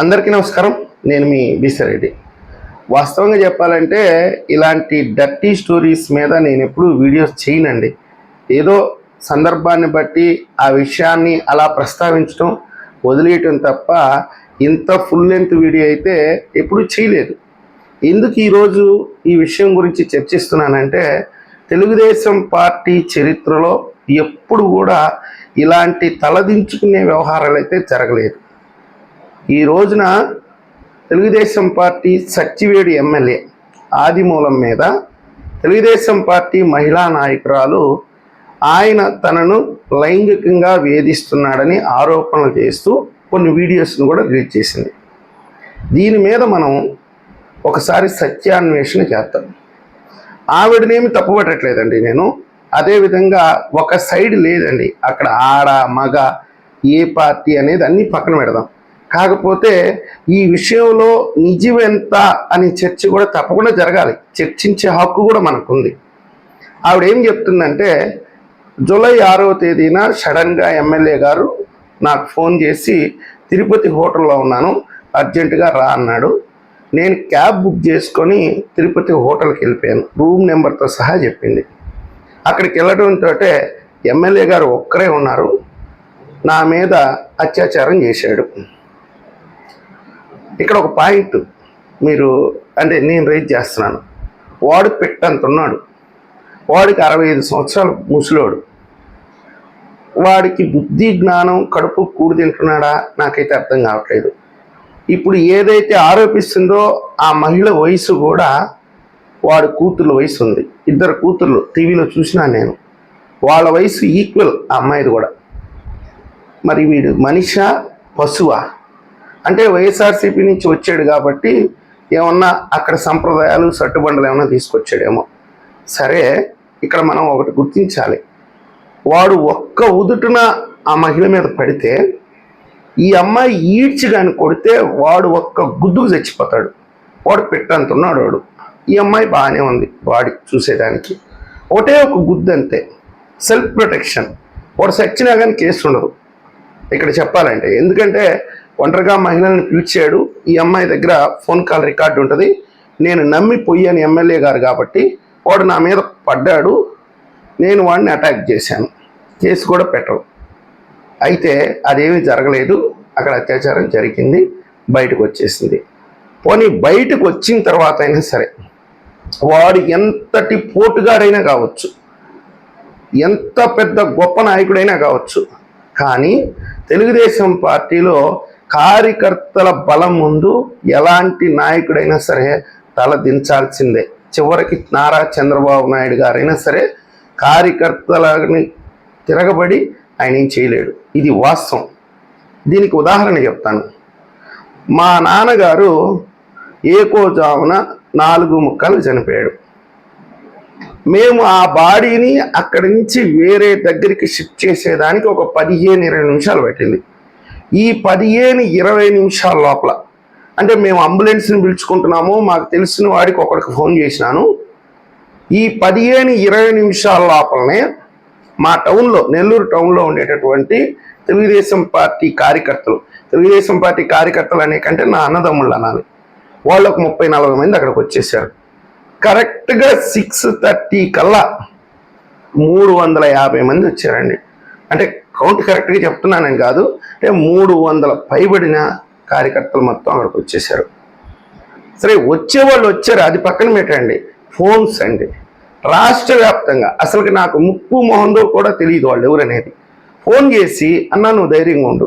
అందరికీ నమస్కారం. నేను మీ బిసరెడ్డి వాస్తవంగా చెప్పాలంటే ఇలాంటి డర్టీ స్టోరీస్ మీద నేను ఎప్పుడూ వీడియోస్ చేయనండి. ఏదో సందర్భాన్ని బట్టి ఆ విషయాన్ని అలా ప్రస్తావించడం వదిలేయటం తప్ప ఇంత ఫుల్ లెంత్ వీడియో అయితే ఎప్పుడూ చేయలేదు. ఎందుకు ఈరోజు ఈ విషయం గురించి చర్చిస్తున్నానంటే తెలుగుదేశం పార్టీ చరిత్రలో ఎప్పుడు కూడా ఇలాంటి తలదించుకునే వ్యవహారాలు అయితే జరగలేదు. ఈ రోజున తెలుగుదేశం పార్టీ సచ్చివేడి ఎమ్మెల్యే ఆదిమూలం మీద తెలుగుదేశం పార్టీ మహిళా నాయకురాలు ఆయన తనను లైంగికంగా వేధిస్తున్నాడని ఆరోపణలు చేస్తూ కొన్ని వీడియోస్ను కూడా రిలీజ్ చేసింది. దీని మీద మనం ఒకసారి సత్యాన్వేషణ చేద్దాం. ఆవిడనేమి తప్పుపట్టట్లేదండి నేను. అదేవిధంగా ఒక సైడ్ లేదండి. అక్కడ ఆడ మగ ఏ పార్టీ అనేది అన్ని పక్కన పెడదాం. కాకపోతే ఈ విషయంలో నిజమెంత అనే చర్చ కూడా తప్పకుండా జరగాలి. చర్చించే హక్కు కూడా మనకుంది. ఆవిడ ఏం చెప్తుందంటే జూలై ఆరవ తేదీన సడన్గా ఎమ్మెల్యే గారు నాకు ఫోన్ చేసి తిరుపతి హోటల్లో ఉన్నాను అర్జెంటుగా రా అన్నాడు. నేను క్యాబ్ బుక్ చేసుకొని తిరుపతి హోటల్కి వెళ్ళిపోయాను. రూమ్ నెంబర్తో సహా చెప్పింది. అక్కడికి వెళ్ళడంతో ఎమ్మెల్యే గారు ఒక్కరే ఉన్నారు. నా మీద అత్యాచారం చేశాడు. ఇక్కడ ఒక పాయింట్ మీరు అంటే నేను రైజ్ చేస్తున్నాను. వాడు పెట్టంత ఉన్నాడు వాడికి అరవై ఐదు సంవత్సరాలు ముసలోడు. వాడికి బుద్ధి జ్ఞానం కడుపు కూడి తింటున్నాడా? నాకైతే అర్థం కావట్లేదు. ఇప్పుడు ఏదైతే ఆరోపిస్తుందో ఆ మహిళ వయసు కూడా వాడి కూతుర్ల వయసు ఉంది. ఇద్దరు కూతుర్లు టీవీలో చూసినా నేను. వాళ్ళ వయసు ఈక్వల్ ఆ అమ్మాయిది కూడా. మరి వీడు మనిషా పశువా? అంటే వైఎస్ఆర్సీపీ నుంచి వచ్చాడు కాబట్టి ఏమన్నా అక్కడ సంప్రదాయాలు సట్టుబండలు ఏమన్నా తీసుకొచ్చాడేమో. సరే ఇక్కడ మనం ఒకటి గుర్తించాలి. వాడు ఒక్క ఉదుటున ఆ మహిళ మీద పడితే ఈ అమ్మాయి ఈడ్చి కానీ కొడితే వాడు ఒక్క గుద్దుకు చచ్చిపోతాడు. వాడు పెట్టంత ఉన్నాడు వాడు. ఈ అమ్మాయి బాగానే ఉంది వాడి చూసేదానికి. ఒకటే ఒక గుద్దు అంతే. Self protection. వాడు సచ్చినా కానీ కేసు ఉండదు ఇక్కడ చెప్పాలంటే. ఎందుకంటే ఒంటరిగా మహిళల్ని పిలిచాడు. ఈ అమ్మాయి దగ్గర ఫోన్ కాల్ రికార్డు ఉంటుంది. నేను నమ్మి పోయాను ఎమ్మెల్యే గారు కాబట్టి వాడు నా మీద పడ్డాడు. నేను వాడిని అటాక్ చేశాను. కేసు కూడా పెట్టరు. అయితే అదేమీ జరగలేదు. అక్కడ అత్యాచారం జరిగింది. బయటకు వచ్చేసింది. పోనీ బయటకు వచ్చిన తర్వాత అయినా సరే వాడు ఎంతటి పోటుగాడైనా కావచ్చు ఎంత పెద్ద గొప్ప నాయకుడైనా కావచ్చు కానీ తెలుగుదేశం పార్టీలో కార్యకర్తల బలం ముందు ఎలాంటి నాయకుడైనా సరే తల దించాల్సిందే. చివరికి నారా చంద్రబాబు నాయుడు గారైనా సరే కార్యకర్తలని తిరగబడి ఆయన ఏం చేయలేడు. ఇది వాస్తవం. దీనికి ఉదాహరణ చెప్తాను. మా నాన్నగారు ఏకోజామున నాలుగు ముక్కలు చనిపోయాడు. మేము ఆ బాడీని అక్కడి నుంచి వేరే దగ్గరికి షిఫ్ట్ చేసేదానికి ఒక పదిహేను ఇరవై నిమిషాలు పట్టింది. ఈ పదిహేను ఇరవై నిమిషాల లోపల. అంటే మేము అంబులెన్స్ని పిలుచుకుంటున్నాము మాకు తెలిసిన వాడికి ఒకడికి ఫోన్ చేసినాను. ఈ పదిహేను ఇరవై నిమిషాల లోపలనే మా టౌన్లో నెల్లూరు టౌన్లో ఉండేటటువంటి తెలుగుదేశం పార్టీ కార్యకర్తలు తెలుగుదేశం పార్టీ కార్యకర్తలు అనే కంటే నా అన్నదమ్ముళ్ళు అనాలి. వాళ్ళు ఒక ముప్పై నలభై మంది అక్కడికి వచ్చేసారు. కరెక్ట్గా సిక్స్ థర్టీ కల్లా మూడు వందల యాభై మంది వచ్చారండి. అంటే కౌంట్ కరెక్ట్గా చెప్తున్నానని కాదు. అంటే మూడు వందల పైబడిన కార్యకర్తలు మొత్తం అక్కడికి వచ్చేసారు. సరే వచ్చే వాళ్ళు వచ్చారు. అది పక్కన పెట్టండి. ఫోన్స్ అండి. రాష్ట్ర వ్యాప్తంగా అసలుకి నాకు ముక్కు మొహందో కూడా తెలియదు వాళ్ళు ఎవరనేది ఫోన్ చేసి అన్నా నువ్వు ధైర్యంగా ఉండు.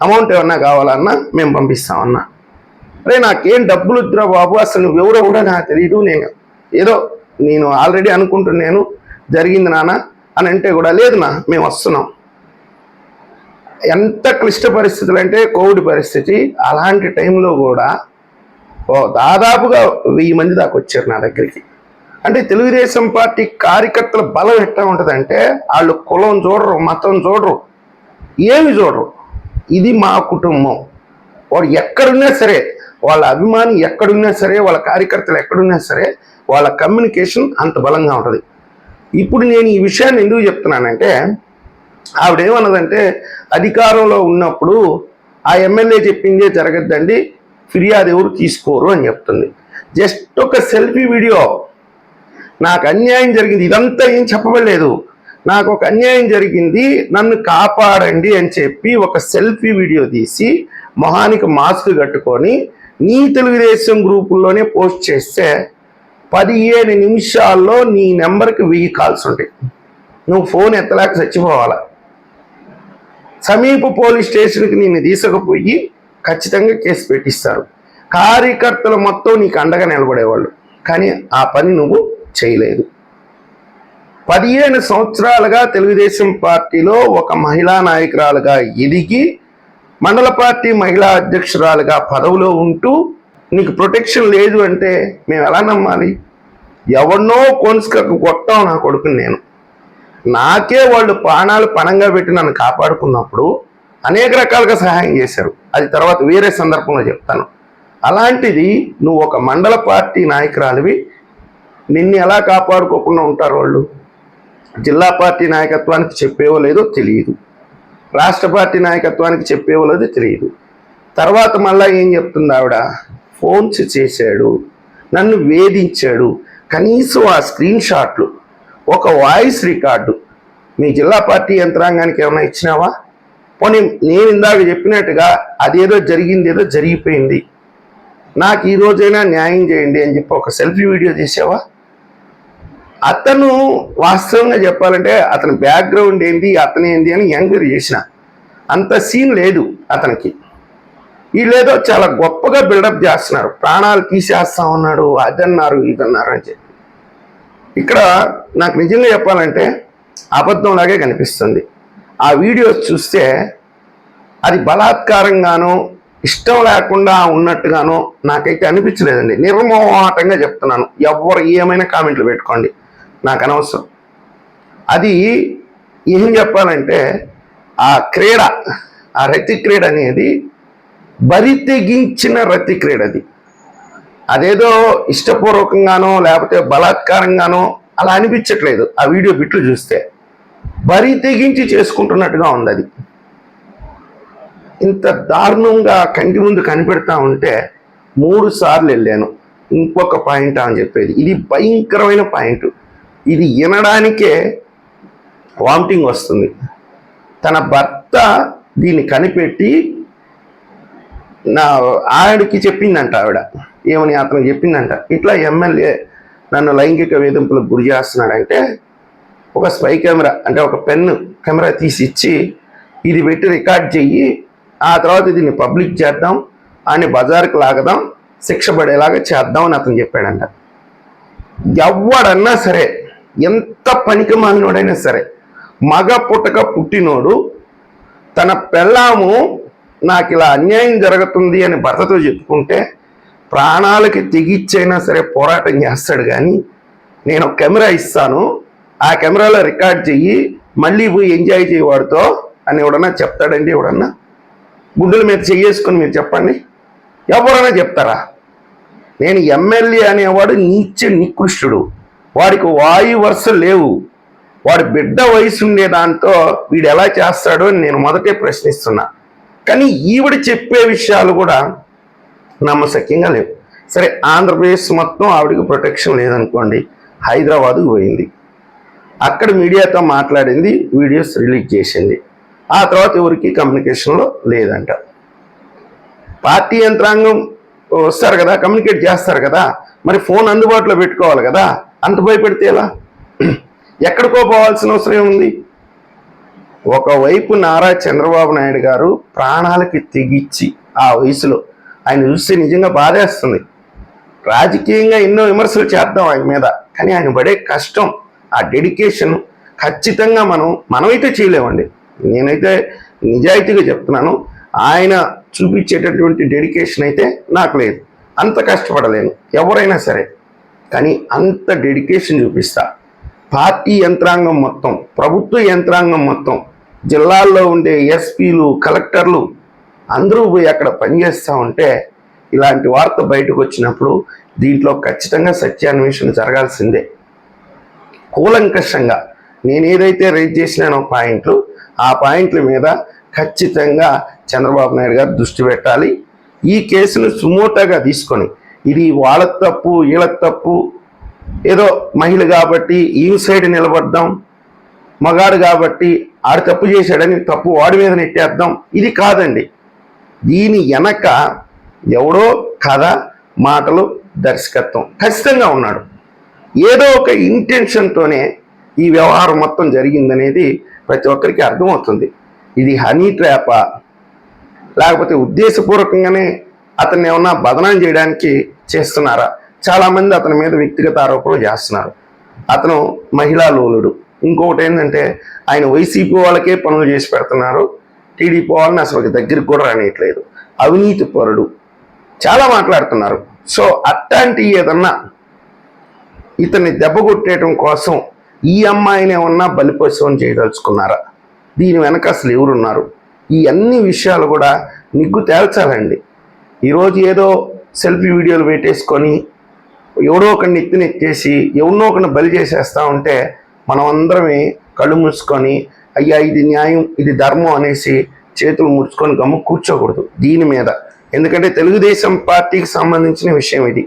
అమౌంట్ ఏమన్నా కావాలన్నా మేము పంపిస్తామన్నా అరే నాకేం డబ్బులు వద్దురా బాబు. అసలు నువ్వు ఎవరో కూడా నాకు తెలియదు నేను ఏదో నేను ఆల్రెడీ అనుకుంటున్నాను. జరిగింది నాన్న అని అంటే కూడా లేదు నా మేము వస్తున్నాం. ఎంత క్లిష్ట పరిస్థితులు అంటే కోవిడ్ పరిస్థితి అలాంటి టైంలో కూడా ఓ దాదాపుగా వెయ్యి మంది దాకా వచ్చారు నా దగ్గరికి. అంటే తెలుగుదేశం పార్టీ కార్యకర్తల బలం ఎట్లా ఉంటుందంటే వాళ్ళు కులం చూడరు మతం చూడరు ఏమి చూడరు. ఇది మా కుటుంబం. వాడు ఎక్కడున్నా సరే వాళ్ళ అభిమాని ఎక్కడున్నా సరే వాళ్ళ కార్యకర్తలు ఎక్కడున్నా సరే వాళ్ళ కమ్యూనికేషన్ అంత బలంగా ఉంటుంది. ఇప్పుడు నేను ఈ విషయాన్ని ఎందుకు చెప్తున్నానంటే ఆవిడేమన్నదంటే అధికారంలో ఉన్నప్పుడు ఆ ఎమ్మెల్యే చెప్పిందే జరగద్దండి ఫిర్యాదు ఎవరు తీసుకోరు అని చెప్తుంది. జస్ట్ ఒక సెల్ఫీ వీడియో. నాకు అన్యాయం జరిగింది ఇదంతా ఏం చెప్పబడలేదు. నాకు ఒక అన్యాయం జరిగింది నన్ను కాపాడండి అని చెప్పి ఒక సెల్ఫీ వీడియో తీసి మొహానికి మాస్క్ కట్టుకొని నీ తెలుగుదేశం గ్రూపుల్లోనే పోస్ట్ చేస్తే పదిహేను నిమిషాల్లో నీ నెంబర్కి వెయ్యి కాల్స్ ఉంటాయి. నువ్వు ఫోన్ ఎత్తలేక చచ్చిపోవాలా? సమీప పోలీస్ స్టేషన్కి నిన్ను తీసుకుపోయి ఖచ్చితంగా కేసు పెట్టిస్తారు. కార్యకర్తలు మొత్తం నీకు అండగా నిలబడేవాళ్ళు. కానీ ఆ పని నువ్వు చేయలేదు. పదిహేను సంవత్సరాలుగా తెలుగుదేశం పార్టీలో ఒక మహిళా నాయకురాలుగా ఎదిగి మండల పార్టీ మహిళా అధ్యక్షురాలుగా పదవిలో ఉంటూ నీకు ప్రొటెక్షన్ లేదు అంటే మేము ఎలా నమ్మాలి? ఎవరినో కొనుసుకకు కొట్టాం నా కొడుకుని నేను. నాకే వాళ్ళు ప్రాణాలు పణంగా పెట్టి నన్ను కాపాడుకున్నప్పుడు అనేక రకాలుగా సహాయం చేశారు. అది తర్వాత వేరే సందర్భంలో చెప్తాను. అలాంటిది నువ్వు ఒక మండల పార్టీ నాయకురాలివి. నిన్ను ఎలా కాపాడుకోకుండా ఉంటారు వాళ్ళు? జిల్లా పార్టీ నాయకత్వానికి చెప్పేవో లేదో తెలియదు. రాష్ట్ర పార్టీ నాయకత్వానికి చెప్పేవో లేదో తెలియదు. తర్వాత మళ్ళీ ఏం చెప్తుంది ఆవిడ? ఫోన్స్ చేశాడు. నన్ను వేధించాడు. కనీసం ఆ స్క్రీన్ షాట్లు ఒక వాయిస్ రికార్డు. మీ జిల్లా పార్టీ యంత్రాంగానికి ఏమైనా ఇచ్చినావా? పోనీ నేను ఇందాక చెప్పినట్టుగా అదేదో జరిగింది ఏదో జరిగిపోయింది. నాకు ఈ రోజైనా న్యాయం చేయండి అని చెప్పి ఒక సెల్ఫీ వీడియో చేసావా అతను వాస్తవంగా చెప్పాలంటే అతని బ్యాక్గ్రౌండ్ ఏంటి అతను ఏంటి అని ఎంక్వైరీ చేసిన. అంత సీన్ లేదు అతనికి. వీళ్ళేదో చాలా గొప్పగా బిల్డప్ చేస్తున్నారు. ప్రాణాలు తీసేస్తా ఉన్నాడు అదన్నారు ఇదన్నారు అని చెప్పి. ఇక్కడ నాకు నిజంగా చెప్పాలంటే అబద్ధంలాగే కనిపిస్తుంది. ఆ వీడియోస్ చూస్తే అది బలాత్కారంగానో ఇష్టం లేకుండా ఉన్నట్టుగానో నాకైతే అనిపించలేదండి. నిర్మోహాటంగా చెప్తున్నాను. ఎవరు ఏమైనా కామెంట్లు పెట్టుకోండి. నాకు అనవసరం. అది ఏం చెప్పాలంటే ఆ క్రీడ ఆ రతి క్రీడ అనేది బరి తెగించిన రతి క్రీడ అది. అదేదో ఇష్టపూర్వకంగానో లేకపోతే బలాత్కారంగానో అలా అనిపించట్లేదు. ఆ వీడియో బిట్లు చూస్తే. బరి తెగించి చేసుకుంటున్నట్టుగా ఉంది అది ఇంత దారుణంగా కంటి ముందు కనిపెడతా ఉంటే మూడు సార్లు వెళ్ళాను. ఇంకొక పాయింట్ అని చెప్పేది. ఇది భయంకరమైన పాయింట్. ఇది వినడానికే వామిటింగ్ వస్తుంది. తన భర్త దీన్ని కనిపెట్టి నా ఆవిడకి చెప్పిందంట ఆవిడ. ఏమని అతను చెప్పిందంట. ఇట్లా ఎమ్మెల్యే నన్ను లైంగిక వేధింపులకు గురి చేస్తున్నాడంటే ఒక స్పై కెమెరా అంటే ఒక పెన్ను కెమెరా తీసి ఇచ్చి ఇది పెట్టి రికార్డ్ చెయ్యి ఆ తర్వాత దీన్ని పబ్లిక్ చేద్దాం అని బజార్కి లాగదాం శిక్ష పడేలాగా చేద్దాం అని అతను చెప్పాడంట. ఎవడన్నా సరే ఎంత పనికి మాలినోడైనా సరే మగ పుట్టక పుట్టినోడు తన పెళ్ళాము నాకు ఇలా అన్యాయం జరుగుతుంది అని భర్తతో చెప్పుకుంటే ప్రాణాలకి తెగిచ్చైనా సరే పోరాటం చేస్తాడు కానీ నేను ఒక కెమెరా ఇస్తాను. ఆ కెమెరాలో రికార్డ్ చెయ్యి మళ్ళీ పోయి ఎంజాయ్ చేయవాడుతో అని ఎవడన్నా చెప్తాడండి ఎవడన్నా? గుడ్డల మీద చెయ్యేసుకొని మీరు చెప్పండి. ఎవరైనా చెప్తారా? నేను ఎమ్మెల్యే అనేవాడు నీచ నికృష్టుడు. వాడికి వాయు వరుస లేవు. వాడి బిడ్డ వయసు ఉండే దాంతో వీడు ఎలా చేస్తాడో అని నేను మొదటే ప్రశ్నిస్తున్నా. కానీ ఈవిడ చెప్పే విషయాలు కూడా నమ్మశక్యంగా లేవు. సరే ఆంధ్రప్రదేశ్ మొత్తం ఆవిడకి ప్రొటెక్షన్ లేదనుకోండి హైదరాబాద్కు పోయింది. అక్కడ మీడియాతో మాట్లాడింది వీడియోస్ రిలీజ్ చేసింది. ఆ తర్వాత ఎవరికి కమ్యూనికేషన్లో లేదంట. పార్టీ యంత్రాంగం వస్తారు కదా కమ్యూనికేట్ చేస్తారు కదా మరి ఫోన్ అందుబాటులో పెట్టుకోవాలి కదా అంత భయపెడితే ఎలా? ఎక్కడికో పోవాల్సిన అవసరం ఏముంది? ఒకవైపు నారా చంద్రబాబు నాయుడు గారు ప్రాణాలకి తెగిచ్చి ఆ వయసులో ఆయన చూస్తే నిజంగా బాధేస్తుంది. రాజకీయంగా ఎన్నో విమర్శలు చేద్దాం ఆయన మీద కానీ ఆయన పడే కష్టం ఆ డెడికేషన్ ఖచ్చితంగా మనం మనమైతే చేయలేమండి. నేనైతే నిజాయితీగా చెప్తున్నాను ఆయన చూపించేటటువంటి డెడికేషన్ అయితే నాకు లేదు. అంత కష్టపడలేను ఎవరైనా సరే. కానీ అంత డెడికేషన్ చూపిస్తా. పార్టీ యంత్రాంగం మొత్తం ప్రభుత్వ యంత్రాంగం మొత్తం జిల్లాల్లో ఉండే ఎస్పీలు కలెక్టర్లు అందరూ పోయి అక్కడ పనిచేస్తూ ఉంటే ఇలాంటి వార్త బయటకు వచ్చినప్పుడు దీంట్లో ఖచ్చితంగా సత్యాన్వేషణ జరగాల్సిందే. కూలంకషంగా నేను ఏదైతే చేసినానో పాయింట్లు ఆ పాయింట్ల మీద ఖచ్చితంగా చంద్రబాబు నాయుడు గారు దృష్టి పెట్టాలి. ఈ కేసును సుమోటాగా తీసుకొని ఇది వాళ్ళ తప్పు వీళ్ళ తప్పు ఏదో మహిళ కాబట్టి ఈ సైడ్ నిలబడ్డాం మగాడు కాబట్టి ఆడు తప్పు చేశాడని తప్పు వాడి మీద నెట్టేద్దాం. ఇది కాదండి. దీని వెనక ఎవడో కథ మాటలు దర్శకత్వం. ఖచ్చితంగా ఉన్నాడు. ఏదో ఒక ఇంటెన్షన్తోనే ఈ వ్యవహారం మొత్తం జరిగిందనేది ప్రతి ఒక్కరికి అర్థమవుతుంది. ఇది హనీ ట్రాపా. లేకపోతే ఉద్దేశపూర్వకంగానే అతన్ని ఏమన్నా బదనాం చేయడానికి చేస్తున్నారా? చాలామంది అతని మీద వ్యక్తిగత ఆరోపణలు చేస్తున్నారు. అతను మహిళా లోలుడు. ఇంకొకటి ఏంటంటే ఆయన వైసీపీ వాళ్ళకే పనులు చేసి పెడుతున్నారు. టీడీపీ వాళ్ళని అసలు దగ్గరికి కూడా రానియట్లేదు. అవినీతి పరుడు. చాలా మాట్లాడుతున్నారు. సో అట్లాంటి ఏదన్నా ఇతన్ని దెబ్బ కొట్టేయటం కోసం ఈ అమ్మాయిని ఏమన్నా బలిపశువం చేయదలుచుకున్నారా? దీని వెనక అసలు ఎవరున్నారు? ఈ అన్ని విషయాలు కూడా నిగ్గు తేల్చాలండి. ఈరోజు ఏదో సెల్ఫీ వీడియోలు పెట్టేసుకొని ఎవడో ఒకరిని ఎత్తినెత్తేసి ఎవరినో ఒకరిని బలి చేసేస్తా ఉంటే మనం అందరమే కళ్ళు మూసుకొని అయ్యా ఇది న్యాయం ఇది ధర్మం అనేసి చేతులు ముడుచుకొని గమ్ము కూర్చోకూడదు దీని మీద. ఎందుకంటే తెలుగుదేశం పార్టీకి సంబంధించిన విషయం ఇది.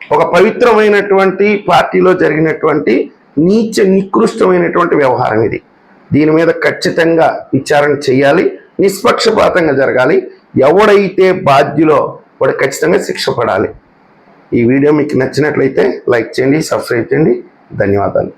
ఒక పవిత్రమైనటువంటి పార్టీలో జరిగినటువంటి నీచ నికృష్టమైనటువంటి వ్యవహారం ఇది. దీని మీద ఖచ్చితంగా విచారణ చేయాలి నిష్పక్షపాతంగా జరగాలి. ఎవడైతే బాధ్యులో వాడు ఖచ్చితంగా శిక్ష పడాలి. ఈ వీడియో మీకు నచ్చినట్లయితే లైక్ చేయండి సబ్స్క్రైబ్ చేయండి. ధన్యవాదాలు.